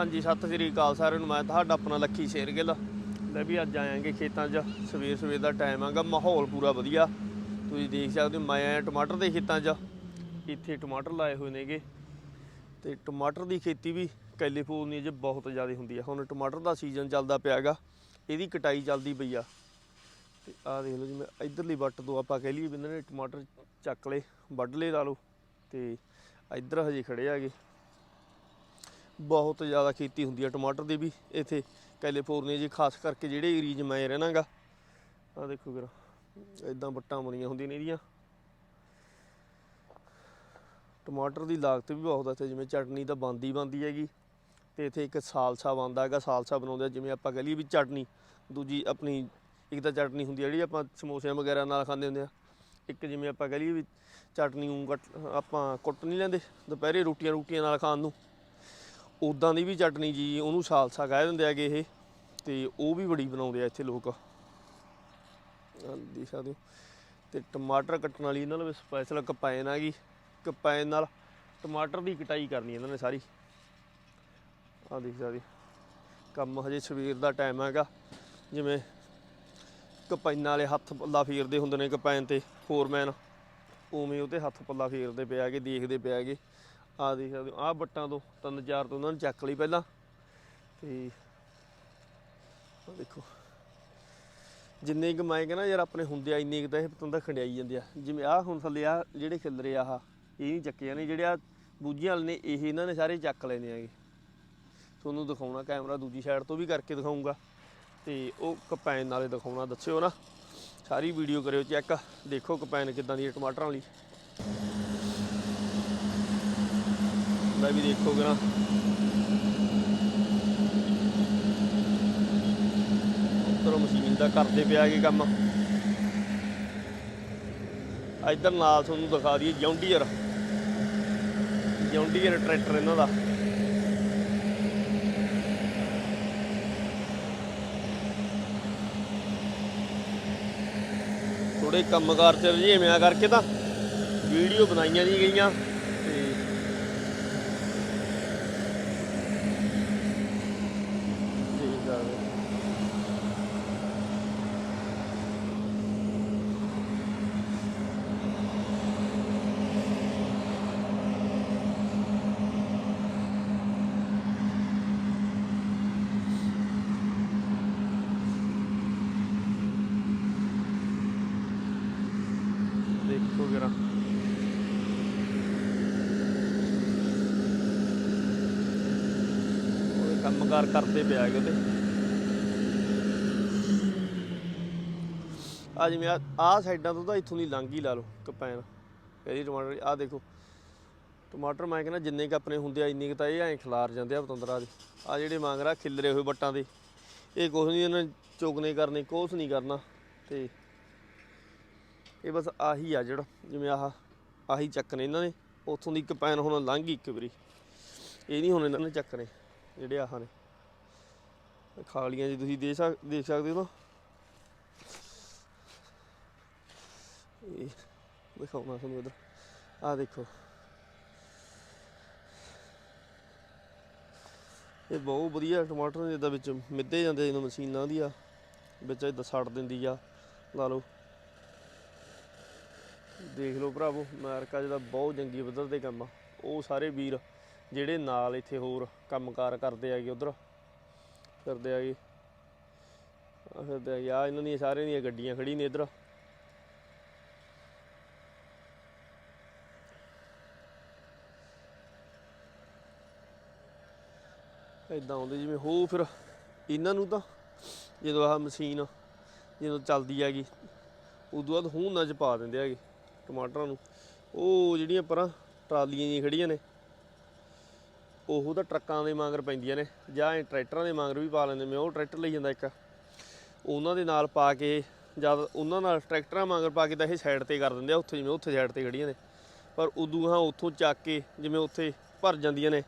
ਹਾਂਜੀ, ਸਤਿ ਸ੍ਰੀ ਅਕਾਲ ਸਾਰਿਆਂ ਨੂੰ। ਮੈਂ ਤੁਹਾਡਾ ਆਪਣਾ ਲੱਖੀ ਸ਼ੇਰਗਿੱਲ ਲੈ ਵੀ ਅੱਜ ਆਏਾਂਗੇ ਖੇਤਾਂ 'ਚ। ਸਵੇਰ ਸਵੇਰ ਦਾ ਟਾਈਮ ਆਗਾ, ਮਾਹੌਲ ਪੂਰਾ ਵਧੀਆ। ਤੁਸੀਂ ਦੇਖ ਸਕਦੇ ਹੋ, ਮੈਂ ਆਇਆ ਟਮਾਟਰ ਦੇ ਖੇਤਾਂ 'ਚ। ਇੱਥੇ ਟਮਾਟਰ ਲਾਏ ਹੋਏ ਨੇਗੇ। ਤੇ ਟਮਾਟਰ ਦੀ ਖੇਤੀ ਵੀ ਕੈਲੀਫੋਰਨੀਆ 'ਚ ਬਹੁਤ ਜ਼ਿਆਦਾ ਹੁੰਦੀ ਆ। ਹੁਣ ਟਮਾਟਰ ਦਾ ਸੀਜ਼ਨ ਚੱਲਦਾ ਪਿਆਗਾ ਇਹਦੀ ਕਟਾਈ ਚੱਲਦੀ ਪਈ ਆ। ਤੇ ਆਹ ਦੇਖ ਲਓ ਜੀ, ਮੈਂ ਇਧਰਲੀ ਵੱਟ ਤੋਂ ਆਪਾਂ ਕਹਿ ਲਈਏ ਵੀ ਇਹਨਾਂ ਨੇ ਟਮਾਟਰ ਚੱਕ ਲਏ, ਵੱਢ ਲਏ ਲਾ ਲਓ। ਤੇ ਇੱਧਰ ਹਜੇ ਖੜੇ ਆਗੇ ਬਹੁਤ ਜ਼ਿਆਦਾ ਖੇਤੀ ਹੁੰਦੀ ਹੈ ਟਮਾਟਰ ਦੀ ਵੀ, ਇੱਥੇ ਕੈਲੀਫੋਰਨੀਆ ਜੀ, ਖਾਸ ਕਰਕੇ ਜਿਹੜੇ ਏਰੀਆ 'ਚ ਮੈਂ ਰਹਿਣਾਗਾ ਆ ਦੇਖੋ ਵੀਰ ਇਦਾਂ ਵੱਟਾਂ ਬਣੀਆਂ ਹੁੰਦੀਆਂ ਨੇ ਇਹਦੀਆਂ। ਟਮਾਟਰ ਦੀ ਲਾਗਤ ਵੀ ਬਹੁਤ ਹੈ ਇੱਥੇ, ਜਿਵੇਂ ਚਟਨੀ ਤਾਂ ਬੰਦੀ ਬੰਦੀ ਹੈਗੀ। ਤੇ ਇੱਥੇ ਇੱਕ ਸਾਲਸਾ ਬਣਦਾ ਹੈਗਾ, ਸਾਲਸਾ ਬਣਾਉਂਦੇ ਆ, ਜਿਵੇਂ ਆਪਾਂ ਕਹ ਲਈਏ ਵੀ ਚਟਨੀ। ਦੂਜੀ ਆਪਣੀ, ਇੱਕ ਤਾਂ ਚਟਨੀ ਹੁੰਦੀ ਆ ਜਿਹੜੀ ਆਪਾਂ ਸਮੋਸਿਆਂ ਵਗੈਰਾ ਨਾਲ ਖਾਂਦੇ ਹੁੰਦੇ ਆ। ਇੱਕ ਜਿਵੇਂ ਆਪਾਂ ਕਹ ਲਈਏ ਵੀ ਚਟਨੀ ਨੂੰ ਕੱਟ, ਆਪਾਂ ਕੁੱਟ ਨਹੀਂ ਲੈਂਦੇ, ਦੁਪਹਿਰੇ ਰੋਟੀਆਂ ਰੋਟੀਆਂ ਨਾਲ ਖਾਣ ਨੂੰ। ਉਦਾਂ ਦੀ ਵੀ ਚਟਨੀ ਜੀ ਉਹਨੂੰ ਸਾਲਸਾ ਕਹਿ ਦਿੰਦੇ ਹੈਗੇ ਇਹ, ਤੇ ਉਹ ਵੀ ਬੜੀ ਬਣਾਉਂਦੇ ਆ ਇੱਥੇ ਲੋਕ। ਆਹ ਦੇਖ ਸਕਦੇ ਹੋ। ਤੇ ਟਮਾਟਰ ਕੱਟਣ ਵਾਲੀ ਇਹਨਾਂ ਨਾਲ ਸਪੈਸ਼ਲ ਕਪੈਨ ਆ ਗਈ। ਕਪੈਨ ਨਾਲ ਟਮਾਟਰ ਦੀ ਕਟਾਈ ਕਰਨੀ ਇਹਨਾਂ ਨੇ ਸਾਰੀ। ਆਹ ਦੇਖ ਸਕਦੇ ਕੰਮ ਹਜੇ ਸਵੇਰ ਦਾ ਟਾਈਮ ਹੈਗਾ। ਜਿਵੇਂ ਕਪੈਨਾਂ ਵਾਲੇ ਹੱਥ ਪੱਲਾ ਫੇਰਦੇ ਹੁੰਦੇ ਨੇ ਕਪੈਨ ਤੇ ਫੋਰਮੈਨ ਉਵੇਂ ਉਹਤੇ ਹੱਥ ਪੱਲਾ ਫੇਰਦੇ ਪਿਆ ਹੈਗੇ, ਦੇਖਦੇ ਪਿਆ ਹੈਗੇ। ਆਹ ਦੇਖ ਸਕਦੇ ਹੋ, ਆਹ ਬੱਟਾਂ ਤੋਂ, ਤਿੰਨ ਚਾਰ ਤੋਂ ਉਹਨਾਂ ਨੇ ਚੱਕ ਲਈ ਪਹਿਲਾਂ। ਤੇ ਆਹ ਦੇਖੋ, ਜਿੰਨੇ ਕੁ ਮੈਂ ਕਹਿੰਦਾ ਯਾਰ ਆਪਣੇ ਹੁੰਦੇ ਆ, ਇੰਨੇ ਕੁ ਤਾਂ ਇਹ ਪਤੰਦਾ ਖੰਡਿਆਈ ਜਾਂਦੇ ਆ। ਜਿਵੇਂ ਆਹ ਹੁਣ ਥੱਲੇ ਆ ਜਿਹੜੇ ਖਿਲਰੇ ਆਹ, ਇਹ ਨਹੀਂ ਚੱਕੇ ਜਾਣੇ ਜਿਹੜੇ ਆ ਬੂਝੀਆਂ ਵਾਲੇ ਨੇ, ਇਹ ਇਹਨਾਂ ਨੇ ਸਾਰੇ ਚੱਕ ਲੈਣੇ ਆਗੇ। ਤੁਹਾਨੂੰ ਦਿਖਾਉਣਾ ਕੈਮਰਾ ਦੂਜੀ ਸਾਈਡ ਤੋਂ ਵੀ ਕਰਕੇ ਦਿਖਾਉਂਗਾ ਤੇ ਉਹ ਕਪੈਨ ਨਾਲੇ ਦਿਖਾਉਣਾ, ਦੱਸਿਓ ਨਾ। ਸਾਰੀ ਵੀਡੀਓ ਕਰਿਓ ਚੈੱਕ ਦੇਖੋ ਕਪੈਨ ਕਿਦਾਂ ਦੀ ਹੈ ਟਮਾਟਰਾਂ ਵਾਲੀ। ਮੈਂ ਵੀ ਦੇਖੋਗੇ ਨਾ। ਉੱਧਰੋਂ ਮਸ਼ੀਨ ਦਾ ਕਰਦੇ ਪਿਆ ਕੀ ਕੰਮ। ਇੱਧਰ ਨਾਲ ਤੁਹਾਨੂੰ ਦਿਖਾ ਦਈਏ ਜੌਂਡੀਅਰ। ਜੌਂਡੀਅਰ ਟਰੈਕਟਰ ਇਹਨਾਂ ਦਾ। ਥੋੜੇ ਕੰਮਕਾਰ ਚ ਰਜੇਵਿਆਂ ਕਰਕੇ ਤਾਂ। ਵੀਡੀਓ ਬਣਾਈਆਂ ਨਹੀਂ ਗਈਆਂ ਤੇ ਠੀਕ ਆ ਜੀ। ਦੇਖੋ ਜਰਾ ਉਹ ਕੰਮਕਾਰ ਕਰਦੇ ਪਿਆ ਹੈਗੇ ਉਹਦੇ। ਆ ਜਿਵੇਂ ਆ ਆਹ ਸਾਈਡਾਂ ਤੋਂ ਤਾਂ ਇੱਥੋਂ ਦੀ ਲੰਘ ਹੀ ਲਾ ਲਓ, ਕਪੈਨ। ਇਹਦੀ ਟਮਾਟਰ ਆ ਦੇਖੋ। ਟਮਾਟਰ ਮੈਂ ਕਹਿੰਦਾ ਜਿੰਨੇ ਕ ਆਪਣੇ ਹੁੰਦੇ ਆ, ਇੰਨੇ ਕ ਤਾਂ ਇਹ ਐਂ ਖਿਲਾਰ ਜਾਂਦੇ ਆ ਪਤੰਦਰਾ ਦੇ। ਆ ਜਿਹੜੇ ਮੰਗ ਖਿਲਰੇ ਹੋਏ ਬੱਟਾਂ ਦੇ। ਇਹ ਕੁਛ ਨਹੀਂ, ਇਹਨਾਂ ਨੇ ਚੁਗਨੇ ਕਰਨੇ, ਕੁਛ ਨਹੀਂ ਕਰਨਾ। ਤੇ ਇਹ ਬਸ ਆਹੀ ਆ ਜਿਹੜਾ, ਜਿਵੇਂ ਆਹ ਆਹੀ ਚੱਕਨੇ ਇਹਨਾਂ ਨੇ। ਉੱਥੋਂ ਦੀ ਕਪੈਨ ਹੁਣ ਲੰਘ ਗਈ ਇੱਕ ਵਾਰੀ। ਇਹ ਨਹੀਂ ਹੁਣ ਇਹਨਾਂ ਨੇ ਚੱਕਨੇ ਜਿਹੜੇ ਆਹ ਨੇ। ਖਾਲੀਆਂ ਜੀ ਤੁਸੀਂ ਦੇਖ ਸਕ, ਦੇਖ ਸਕਦੇ ਹੋ ਨਾ। ਇਹ ਦਿਖਾਉਣਾ ਤੁਹਾਨੂੰ ਇਧਰ। ਆਹ ਦੇਖੋ। ਇਹ ਬਹੁਤ ਵਧੀਆ ਟਮਾਟਰ ਨੇ ਜਿੱਦਾਂ ਵਿੱਚ ਮਿੱਧੇ ਜਾਂਦੇ ਜਦੋਂ ਮਸ਼ੀਨਾਂ ਦੀ ਆ। ਵਿੱਚ ਇਦਾਂ ਸੜ ਦਿੰਦੀ ਆ, ਲਾ ਲਓ। ਦੇਖ ਲਓ ਭਰਾਵੋ, ਅਮਰੀਕਾ ਜਿਹਦਾ ਬਹੁਤ ਜੰਗੀ ਪੱਧਰ ਦੇ ਕੰਮ ਆ। ਉਹ ਸਾਰੇ ਵੀਰ ਜਿਹੜੇ ਨਾਲ ਇੱਥੇ ਹੋਰ ਕੰਮਕਾਰ ਕਰਦੇ ਆਗੇ ਉਧਰ ਫਿਰਦੇ ਆਗੇ ਫਿਰਦੇ ਆ ਇਹਨਾਂ ਦੀਆਂ ਸਾਰਿਆਂ ਦੀਆਂ ਗੱਡੀਆਂ ਖੜੀ ਨੇ ਇਧਰ। ਇਦਾਂ ਆਉਂਦੇ ਜਿਵੇਂ ਹੋ ਫਿਰ ਇਹਨਾਂ ਨੂੰ ਤਾਂ ਜਦੋਂ ਆਹ ਮਸ਼ੀਨ ਜਦੋਂ ਚੱਲਦੀ ਹੈਗੀ ਉਦੋਂ ਬਾਅਦ ਹੂੰਨਾਂ 'ਚ ਪਾ ਦਿੰਦੇ ਹੈਗੇ ਟਮਾਟਰਾਂ ਨੂੰ। ਉਹ ਜਿਹੜੀਆਂ ਪਰਾਂ ਟਰਾਲੀਆਂ ਜਿਹੀਆਂ ਖੜੀਆਂ ਨੇ ਉਹ ਤਾਂ ਟਰੱਕਾਂ ਦੇ ਮਾਂਗਰ ਪੈਂਦੀਆਂ ਨੇ, ਜਾਂ ਇਹ ਟਰੈਕਟਰਾਂ ਦੇ ਮਾਂਗਰ ਵੀ ਪਾ ਲੈਂਦੇ ਮੈਂ ਉਹ ਟਰੈਕਟਰ ਲਈ ਜਾਂਦਾ ਇੱਕ। ਉਹਨਾਂ ਦੇ ਨਾਲ ਪਾ ਕੇ ਜਦ ਉਹਨਾਂ ਨਾਲ ਟਰੈਕਟਰਾਂ ਮਾਂਗਰ ਪਾ ਕੇ ਤਾਂ ਇਹ ਸਾਈਡ ਤੇ ਕਰ ਦਿੰਦੇ ਆ, ਉੱਥੇ ਜਿਵੇਂ ਉੱਥੇ ਸਾਈਡ ਤੇ ਖੜੀਆਂ ਨੇ। ਪਰ ਉਦੋਂ ਹਾਂ ਉੱਥੋਂ ਚੱਕ ਕੇ ਜਿਵੇਂ ਉੱਥੇ ਭਰ ਜਾਂਦੀਆਂ ਨੇ।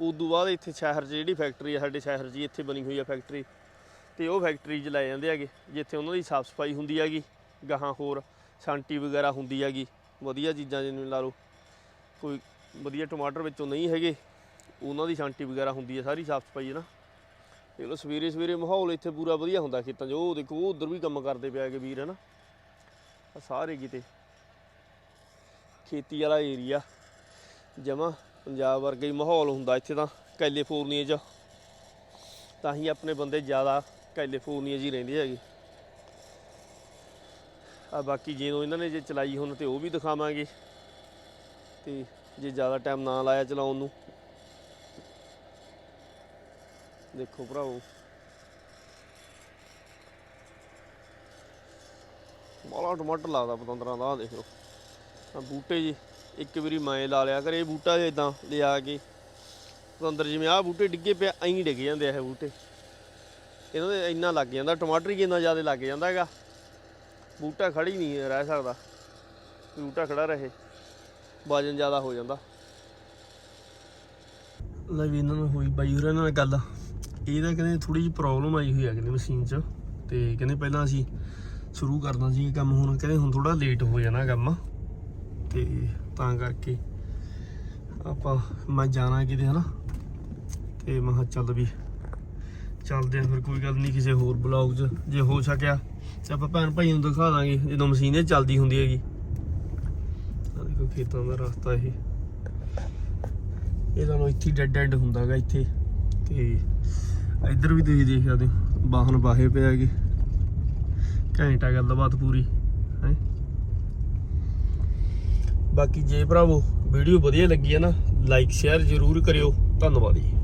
ਉਦੋਂ ਬਾਅਦ ਇੱਥੇ ਸ਼ਹਿਰ 'ਚ ਜਿਹੜੀ ਫੈਕਟਰੀ ਆ, ਸਾਡੇ ਸ਼ਹਿਰ 'ਚ ਇੱਥੇ ਬਣੀ ਹੋਈ ਆ ਫੈਕਟਰੀ। ਤੇ ਉਹ ਫੈਕਟਰੀ 'ਚ ਲੈ ਜਾਂਦੇ ਹੈਗੇ, ਜਿੱਥੇ ਉਹਨਾਂ ਦੀ ਸਾਫ਼ ਸਫ਼ਾਈ ਹੁੰਦੀ ਹੈਗੀ, ਗਾਹਾਂ ਹੋਰ ਛਾਂਟੀ ਵਗੈਰਾ ਹੁੰਦੀ ਹੈਗੀ। ਵਧੀਆ ਚੀਜ਼ਾਂ ਜਿਵੇਂ ਲਾ ਲਓ, ਕੋਈ ਵਧੀਆ ਟਮਾਟਰ ਵਿੱਚੋਂ ਨਹੀਂ ਹੈਗੇ ਉਹਨਾਂ ਦੀ ਛਾਂਟੀ ਵਗੈਰਾ ਹੁੰਦੀ ਹੈ, ਸਾਰੀ ਸਾਫ਼ ਸਫ਼ਾਈ ਹੈ ਨਾ। ਇਹ ਲਓ, ਸਵੇਰੇ ਸਵੇਰੇ ਮਾਹੌਲ ਇੱਥੇ ਪੂਰਾ ਵਧੀਆ ਹੁੰਦਾ ਖੇਤਾਂ 'ਚ। ਉਹ ਦੇਖੋ, ਉਹ ਉਧਰ ਵੀ ਕੰਮ ਕਰਦੇ ਪਿਆ ਕੇ ਵੀਰ, ਹੈ ਨਾ। ਆਹ ਸਾਰੇ ਕਿਤੇ ਖੇਤੀ ਵਾਲਾ ਏਰੀਆ ਜਮਾ ਪੰਜਾਬ ਵਰਗਾ ਹੀ ਮਾਹੌਲ ਹੁੰਦਾ ਇੱਥੇ ਤਾਂ, ਕੈਲੀਫੋਰਨੀਆ 'ਚ। ਤਾਂ ਹੀ ਆਪਣੇ ਬੰਦੇ ਜ਼ਿਆਦਾ ਕੈਲੀਫੋਰਨੀਆ 'ਚ ਹੀ ਰਹਿੰਦੇ ਹੈਗੇ। ਆ ਬਾਕੀ ਜਦੋਂ ਇਹਨਾਂ ਨੇ ਜੇ ਚਲਾਈ ਹੁਣ ਤੇ ਉਹ ਵੀ ਦਿਖਾਵਾਂਗੇ। ਤੇ ਜੇ ਜ਼ਿਆਦਾ ਟਾਈਮ ਨਾ ਲਾਇਆ ਚਲਾਉਣ ਨੂੰ ਦੇਖੋ ਭਰਾਵੋ। ਬਾਲਾ ਟਮਾਟਰ ਲੱਗਦਾ ਪਤੰਦਰਾਂ ਦਾ, ਆਹ ਦੇਖ। ਆ ਬੂਟੇ ਜੀ, ਇੱਕ ਵਾਰੀ ਮੈਂ ਲਾ ਲਿਆ ਕਰੇ ਬੂਟਾ ਜੇ ਇਦਾਂ ਲਿਆ ਕੇ। ਪਤੰਦਰ ਜਿਵੇਂ ਆਹ ਬੂਟੇ ਡਿੱਗੇ ਪਿਆ ਐਂ ਡਿੱਗ ਜਾਂਦੇ ਆ ਇਹ ਬੂਟੇ। ਇਹਨਾਂ ਦੇ ਇੰਨਾ ਲੱਗ ਜਾਂਦਾ, ਟਮਾਟਰ ਹੀ ਇੰਨਾ ਜ਼ਿਆਦਾ ਲੱਗ ਜਾਂਦਾ ਹੈਗਾ। ਬੂਟਾ ਖੜੀ ਨਹੀਂ ਰਹਿ ਸਕਦਾ। ਬੂਟਾ ਖੜਾ ਰਹੇ, ਵਜਨ ਜ਼ਿਆਦਾ ਹੋ ਜਾਂਦਾ। ਲੈ ਵੀ ਇਹਨਾਂ ਨੂੰ ਹੋਈ ਬਾਈ ਹੋਰਾਂ ਨਾਲ ਗੱਲ। ਇਹਦਾ ਕਹਿੰਦੇ ਥੋੜੀ ਜਿਹੀ ਪ੍ਰੋਬਲਮ ਆਈ ਹੋਈ ਹੈ ਕਹਿੰਦੇ ਮਸ਼ੀਨ 'ਚ ਤੇ ਕਹਿੰਦੇ ਪਹਿਲਾਂ ਅਸੀਂ ਸ਼ੁਰੂ ਕਰਨਾ ਸੀ ਕੰਮ, ਹੁਣ ਕਹਿੰਦੇ ਹੁਣ ਥੋੜਾ ਲੇਟ ਹੋ ਜਾਣਾ ਕੰਮ ਤੇ ਤਾਂ ਕਰਕੇ ਆਪਾਂ ਮੈਂ ਜਾਣਾ ਕਿਤੇ, ਹਨਾ? ਤੇ ਮੈਂ ਚੱਲ ਵੀ ਚੱਲਦੇ ਆ ਫਿਰ ਕੋਈ ਗੱਲ ਨਹੀਂ ਕਿਸੇ ਹੋਰ ਬਲੌਗ 'ਚ ਜੇ ਹੋ ਸਕਿਆ ਤੇ ਆਪਾਂ ਭੈਣ ਭਾਈ ਨੂੰ ਦਿਖਾ ਦਾਂਗੇ, ਜਦੋਂ ਮਸ਼ੀਨ ਇਹ ਚੱਲਦੀ ਹੁੰਦੀ ਹੈਗੀ। ਆ ਦੇਖੋ ਖੇਤਾਂ ਦਾ ਰਸਤਾ ਇਹ। ਇਹ ਤੁਹਾਨੂੰ ਇੱਥੇ ਡੈਡ ਡੈਡ ਹੁੰਦਾਗਾ ਇੱਥੇ ਤੇ ਇੱਧਰ ਵੀ ਤੁਸੀਂ ਦੇਖ ਸਕਦੇ ਵਾਹਨ ਬਾਹੇ ਪਿਆ ਹੈਗੇ ਘੰਟਾ ਗੱਲਬਾਤ ਪੂਰੀ, ਹੈ। ਬਾਕੀ ਜੇ ਭਰਾਵੋ, ਵੀਡੀਓ ਵਧੀਆ ਲੱਗੀ ਹੈ ਨਾ ਲਾਈਕ ਸ਼ੇਅਰ ਜ਼ਰੂਰ ਕਰਿਓ। ਧੰਨਵਾਦ ਜੀ।